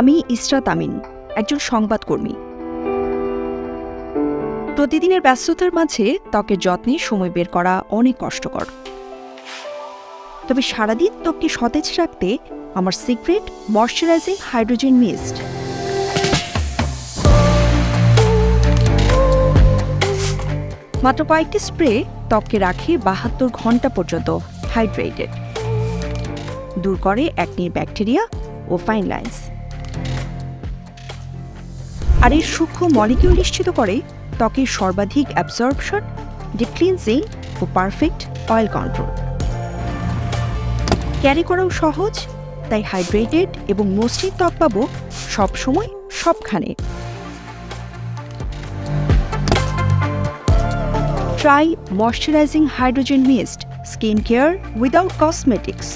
আমি ইসরাত আমিন, একজন সংবাদকর্মী। প্রতিদিনের ব্যস্ততার মাঝে ত্বকের যত্নে সময় বের করা অনেক কষ্টকর। তবে সারাদিন ত্বককে সতেজ রাখতে আমার সিক্রেট ময়শ্চারাইজিং হাইড্রোজেন মিস্ট। মাত্র কয়েকটি স্প্রে ত্বককে রাখে বাহাত্তর ঘণ্টা পর্যন্ত হাইড্রেটেড। দূর করে অ্যাকনির ব্যাকটেরিয়া ও ফাইন লাইন্স। আর এর সূক্ষ্ম মলিকিউল নিশ্চিত করে ত্বকের সর্বাধিক অ্যাবজর্পশন ডিপ ক্লিনজিং ও পারফেক্ট অয়েল কন্ট্রোল ক্যারি করাও সহজ, তাই হাইড্রেটেড এবং মসৃণ ত্বক পাবো সবসময় সবখানে। Try moisturising hydrogen mist skin care without cosmetics